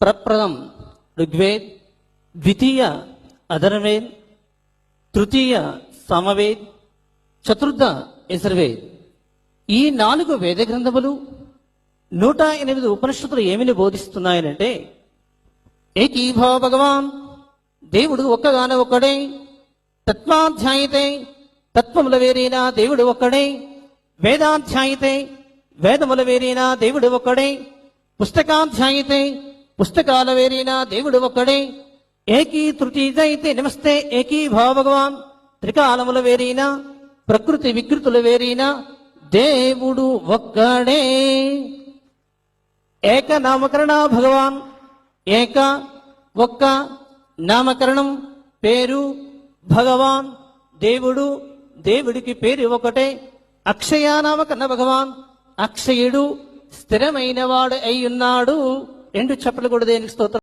ప్రప్రథం ఋగ్వేద్ ద్వితీయ అధర్వేద్ తృతీయ సమవేద్ చతుర్థ యజుర్వేద్. ఈ నాలుగు వేద గ్రంథములు నూట ఎనిమిది ఉపనిషత్తులు ఏమిని బోధిస్తున్నాయనంటే ఏకీభవ భగవాన్ దేవుడు ఒక్కగాన ఒక్కడే తత్వాధ్యాయితే తత్వముల వేరైనా దేవుడు ఒక్కడే వేదాధ్యాయితే వేదముల వేరైనా దేవుడు ఒక్కడే పుస్తకాధ్యాయితే పుస్తకాల వేరైన దేవుడు ఒక్కడే. ఏకీ తృతీజైతే నమస్తే ఏకీ భావ భగవాన్ త్రికాలముల వేరైన ప్రకృతి వికృతుల వేరైన దేవుడు ఒక్కడే. ఏక నామకరణ భగవాన్ ఏక ఒక్క నామకరణం పేరు భగవాన్. దేవుడు దేవుడికి పేరు ఒకటే. అక్షయ నామకరణ భగవాన్. అక్షయుడు స్థిరమైన వాడు అయి ఉన్నాడు రెండు చెప్పలు కూడా దేనికి స్తోత్రం?